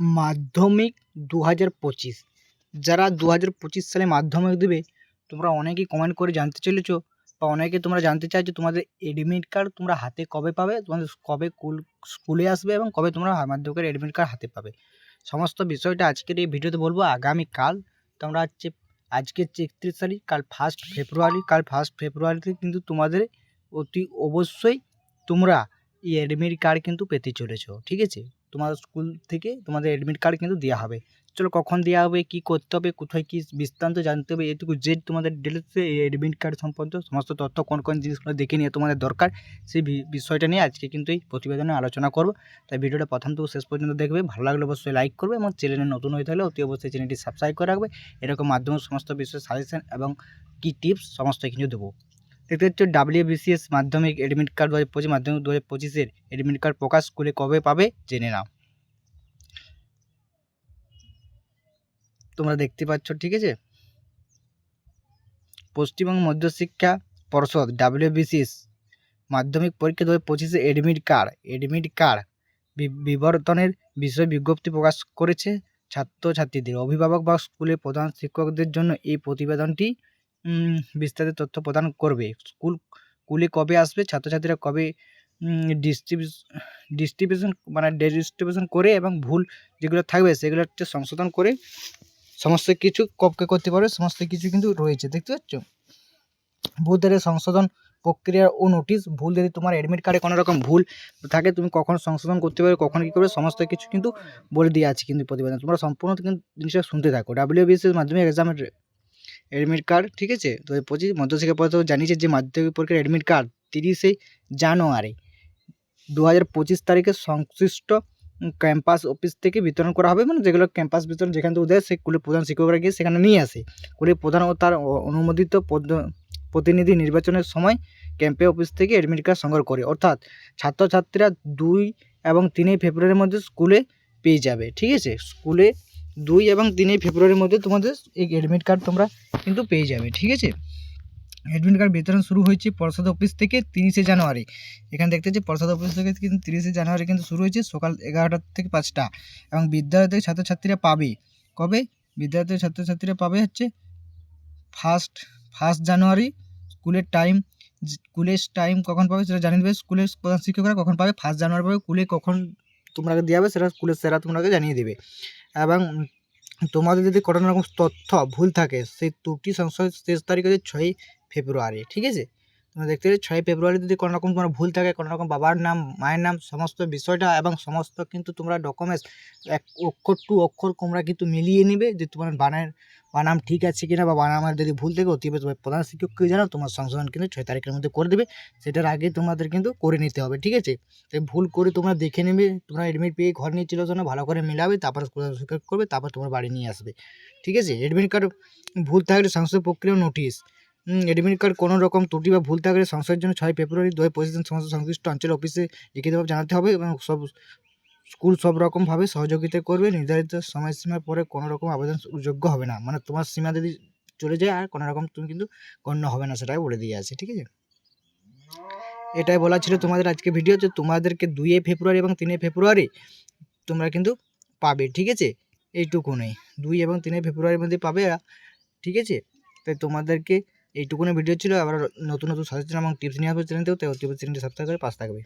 মাধ্যমিক দু হাজার পঁচিশ। যারা দু হাজার পঁচিশ সালে মাধ্যমিক দেবে, তোমরা অনেকেই কমেন্ট করে জানতে চলেছো বা অনেকে তোমরা জানতে চাইছো তোমাদের এডমিট কার্ড তোমরা হাতে কবে পাবে, তোমাদের কবে কুল, স্কুলে আসবে এবং কবে তোমরা মাধ্যমিকের এডমিট কার্ড হাতে পাবে। সমস্ত বিষয়টা আজকের এই ভিডিওতে বলব। আগামীকাল তোমরা হচ্ছে, আজকে হচ্ছে একত্রিশ তারিখ, কাল ফার্স্ট ফেব্রুয়ারি কাল ফার্স্ট ফেব্রুয়ারিতে কিন্তু তোমাদের অতি অবশ্যই তোমরা এই অ্যাডমিট কার্ড কিন্তু পেতে চলেছো। ঠিক আছে? তোমার স্কুল থেকে তোমাদের অ্যাডমিট কার্ড কিন্তু দেওয়া হবে। চলো কখন দেওয়া হবে, কী করতে হবে, কোথায় কী বিস্তান্ত জানতে হবে, এটুকু জেড তোমাদের ডিটেলসে এই অ্যাডমিট কার্ড সম্পর্কে সমস্ত তথ্য, কোন কোন জিনিসগুলো দেখে নিয়ে তোমাদের দরকার, সেই বিষয়টা নিয়ে আজকে কিন্তু এই প্রতিবেদনে আলোচনা করব। তাই ভিডিওটা প্রথম থেকে শেষ পর্যন্ত দেখবে, ভালো লাগলে অবশ্যই লাইক করবে এবং চ্যানেলে নতুন হয়ে থাকলে অতি অবশ্যই চ্যানেলটি সাবস্ক্রাইব করে রাখবে। এরকম মাধ্যমে সমস্ত বিষয়ে সাজেশন এবং কী টিপস সমস্ত কিছু দেবো। দেখতে হচ্ছে ডাব্লিউ বিসিএস মাধ্যমিক অ্যাডমিট কার্ড দু হাজার পঁচিশ, মাধ্যমিক দু হাজার পঁচিশের অ্যাডমিট কার্ড প্রকাশ স্কুলে কবে পাবে, জেনে নাও। তোমরা দেখতে পাচ্ছ, ঠিক আছে? পশ্চিমবঙ্গ মধ্যশিক্ষা পর্ষদ ডাব্লিউ ডাব্লিউবিসিএস মাধ্যমিক পরীক্ষা দু হাজার পঁচিশে অ্যাডমিট কার্ড অ্যাডমিট কার্ড বিবর্তনের বিষয়ে বিজ্ঞপ্তি প্রকাশ করেছে ছাত্রছাত্রীদের। অভিভাবক বা স্কুলের প্রধান শিক্ষকদের জন্য এই প্রতিবেদনটি বিস্তারিত তথ্য প্রদান করবে। স্কুল, স্কুলে কবে আসবে? ছাত্রছাত্রীরা কবে ডিস্ট্রিবিউশ ডিস্ট্রিবিউশন মানে ডিস্ট্রিবিউশন করে এবং ভুল যেগুলো থাকবে সেগুলো হচ্ছে সংশোধন করে সমস্ত কিছু কপকে করতে পারবে। সমস্ত কিছু কিন্তু রয়েছে, দেখতে পাচ্ছ? ভূলদের সংশোধন প্রক্রিয়া ও নোটিশ ভুল যদি তোমার অ্যাডমিট কার্ডে কোনো রকম ভুল থাকে, তুমি কখন সংশোধন করতে পারবে, কখন কী করবে, সমস্ত কিছু কিন্তু বলে দেওয়া আছে কিন্তু প্রতিবেদন। তোমরা সম্পূর্ণ কিন্তু জিনিসটা শুনতে থাকো। ডাব্লিউবিএসএস মাধ্যমে এক্সামের অ্যাডমিট কার্ড ঠিক আছে? তো পঁচিশ মধ্যশিক্ষা পর্ষদ জানিয়েছে যে মাধ্যমিক পরীক্ষার অ্যাডমিট কার্ড তিরিশে জানুয়ারি দু হাজার পঁচিশ তারিখে সংশ্লিষ্ট ক্যাম্পাস অফিস থেকে বিতরণ করা হবে। মানে যেগুলো ক্যাম্পাস বিতরণ যেখান থেকে দেয় সেই স্কুলের প্রধান শিক্ষকরা গিয়ে সেখানে নিয়ে আসে। স্কুলের প্রধান ও তার অনুমোদিত প্রতিনিধি নির্বাচনের সময় ক্যাম্পে অফিস থেকে অ্যাডমিট কার্ড সংগ্রহ করে। অর্থাৎ ছাত্রছাত্রীরা দুই এবং তিনই ফেব্রুয়ারির মধ্যে স্কুলে পেয়ে যাবে। ঠিক আছে? স্কুলে দুই এবং তিনই ফেব্রুয়ারির মধ্যে তোমাদের এই অ্যাডমিট কার্ড তোমরা কিন্তু পেয়ে যাবে, ঠিক আছে? অ্যাডমিট কার্ড বিতরণ শুরু হয়েছে পর্ষদ অফিস থেকে তিরিশে জানুয়ারি। এখানে দেখতে পাচ্ছি পর্ষদ অফিস থেকে কিন্তু তিরিশে জানুয়ারি কিন্তু শুরু হয়েছে সকাল এগারোটা থেকে পাঁচটা এবং বিদ্যালয় থেকে ছাত্রছাত্রীরা পাবে। কবে? বিদ্যালয় থেকে ছাত্রছাত্রীরা পাবে হচ্ছে ফার্স্ট ফার্স্ট জানুয়ারি, স্কুলের টাইম স্কুলের টাইম কখন পাবে সেটা জানিয়ে দেবে। স্কুলের প্রধান শিক্ষকরা কখন পাবে? ফার্স্ট জানুয়ারি পাবে স্কুলে কখন তোমরাকে দেওয়া হবে সেটা স্কুলের স্যারা তোমাকে জানিয়ে দেবে। এবং তোমাদের যদি কোনো রকম তথ্য ভুল থাকে, সেই ত্রুটি সংশোধন শেষ তারিখ হচ্ছে ছয়ই ফেব্রুয়ারি, ঠিক আছে? তোমরা দেখতে পাচ্ছ ছয় ফেব্রুয়ারি যদি কোনো রকম তোমার ভুল থাকে, কোনো রকম বাবার নাম, মায়ের নাম, সমস্ত বিষয়টা এবং সমস্ত কিন্তু তোমরা ডকুমেন্টস এক অক্ষর টু অক্ষর তোমরা কিন্তু মিলিয়ে নেবে যে তোমার বানান বানাম ঠিক আছে কিনা বা বানামের যদি ভুল থাকে অতি তোমার প্রধান শিক্ষককে জানাও, তোমার সংশোধন কিন্তু ছয় তারিখের মধ্যে করে দেবে। সেটার আগে তোমাদের কিন্তু করে নিতে হবে, ঠিক আছে? তাই ভুল করে তোমরা দেখে নেবে, তোমরা এডমিট পেয়ে ঘর নিয়ে চলে না ভালো করে মিলাবে, তারপর প্রধান শিক্ষক করবে, তারপর তোমার বাড়ি নিয়ে আসবে, ঠিক আছে? এডমিট কার্ড ভুল থাকলে সংশোধন প্রক্রিয়া নোটিশ এডমিট কার্ড কোনো রকম ত্রুটি বা ভুল থাকলে সংশোধনের জন্য ছয় ফেব্রুয়ারি দু হাজার সমস্ত সংশ্লিষ্ট অঞ্চল অফিসে লিখিতভাবে জানাতে হবে এবং সব স্কুল সব রকমভাবে সহযোগিতা করবে। নির্ধারিত সময়সীমার পরে কোনো রকম আবেদন যোগ্য হবে না। মানে তোমার সীমা যদি চলে যায় আর কোনো রকম তুমি কিন্তু গণ্য হবে না, সেটাই বলে দিয়ে আছে, ঠিক আছে? এটাই বলা ছিল তোমাদের আজকে ভিডিও যে তোমাদেরকে দুইয়ে ফেব্রুয়ারি এবং তিনে ফেব্রুয়ারি তোমরা কিন্তু পাবে, ঠিক আছে? এইটুকুনই। দুই এবং তিনে ফেব্রুয়ারির মধ্যে পাবে ঠিক আছে? তাই তোমাদেরকে এইটুকুনি ভিডিও ছিল। আবার নতুন নতুন সাজেশন এবং টিপস নিয়ে আসবে চ্যানেলতেও তাই অতি চ্যানেলটি সাবস্ক্রাইব করে পাশ থাকবে।